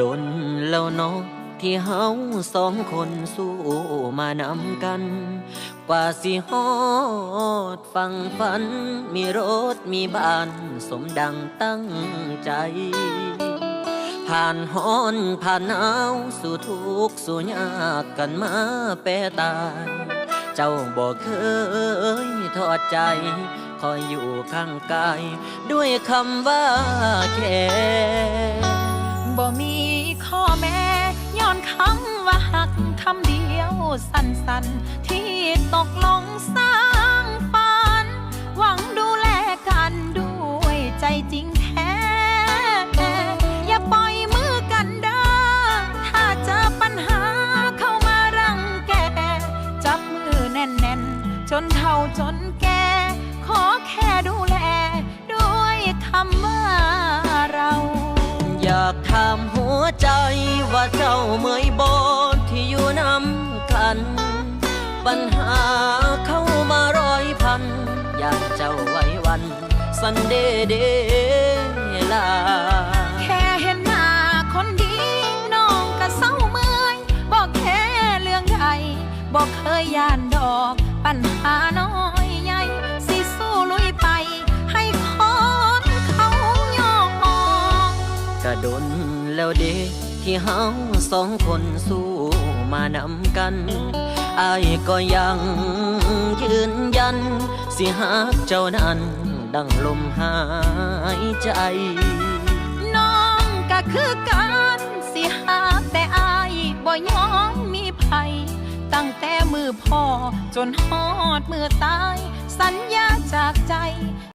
ดนแล้วเนาะที่เฮาสองคนสู้มานำกัน กว่าสิฮอดฟังฝัน มีรถมีบ้านสมดังตั้งใจ ผ่านฮ้อนผ่านหนาวสู่ทุกข์สู่ยากกันมาแปรตายเจ้าบอกเคยทอดใจ คอยอยู่ข้างกาย ด้วยคำว่าแค่ สั้นๆ ที่ตกลงสร้างฝัน หวังดูแลกันด้วยใจจริงแท้ อย่าปล่อยมือกันเด้อถ้าเจอปัญหาเข้ามารังแก จับมือแน่นๆ จนเฒ่าจนแก ขอแค่ดูแล ด้วยคำว่าเรา อยากถามหัวใจว่าเจ้าเมื่อยบนที่อก น ปัญหาเข้ามาร้อยพัน อยากเจ้าไว้วัน สันเดเดลา แค่เห็นหน้าคนดีน้องก็เศร้าเมื่อยบอกแค่เรื่องใหญ่บอกเคยย่านดอก ปัญหาน้อยใหญ่สิสู้ลุยไป ให้คนเขายอมกระดนแล้วเด็กที่เฮาสองคนสู้ มานำกันอายก็ยังยืนยัน สิหักเจ้านั้น ดังลมหายใจ น้องก็คือกันสิหาแต่อายบ่ยอมมีภัย ตั้งแต่มือพ่อจนฮอดมือตาย สัญญาจากใจ